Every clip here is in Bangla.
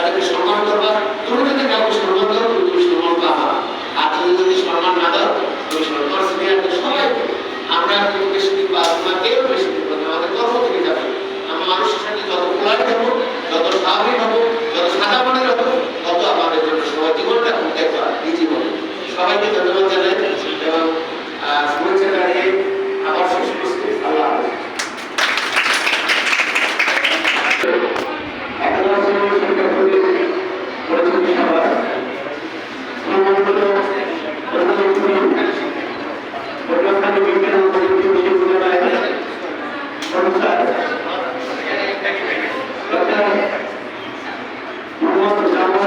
তাদেরকে সম্মান করবা তুমি যদি কাউকে সম্মান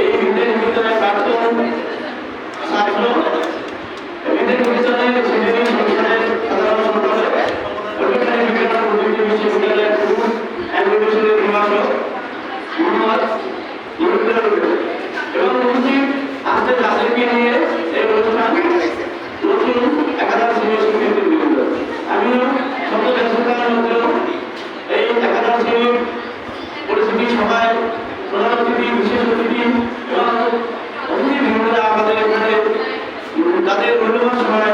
এই বিদ্যালয় বিদ্যালয়ের প্রাক্তন ছাত্র বিদ্যালয় বিদ্যালয়ের ছেলেমেয়ে সংসদের সাধারণ সম্পাদক পটুয়াখালী বিজ্ঞান প্রযুক্তি বিশ্ববিদ্যালয়ের ফুড অ্যাডমিনিস্ট্রেটিভ বিভাগক মোহাম্মদ মুরুবুল এবং উপস্থিত আজকে তাদেরকে নিয়ে এই অনুষ্ঠান নতুন একাদশ শ্রেণির শিক্ষার্থীবৃন্দ আমিও শত ব্যস্ততার মধ্যেও এই একাদশ শ্রেণির তাদের মূল্যবান সময়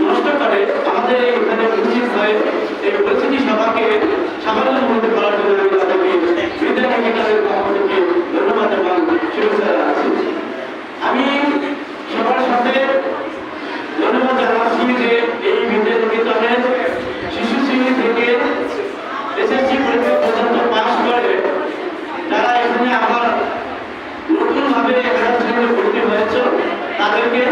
নষ্ট করে আমাদের এখানে উপস্থিত হয়ে এই পরিস্থিতি সভাকে সাফল্যের মধ্যে করার জন্য আমি তাদেরকে বিদ্যালয় বিজ্ঞানের পক্ষ ধন্যবাদ এবং শুভেচ্ছা জানাচ্ছি। আমি সবার সাথে ধন্যবাদ জানাচ্ছি যে এই বিদ্যালয় শিশু শ্রেণি থেকে এসএসসি পরীক্ষা পর্যন্ত পাস করে যারা এখানে আবার নতুনভাবে একাদশ শ্রেণীতে ভর্তি হয়েছে, তাদেরকে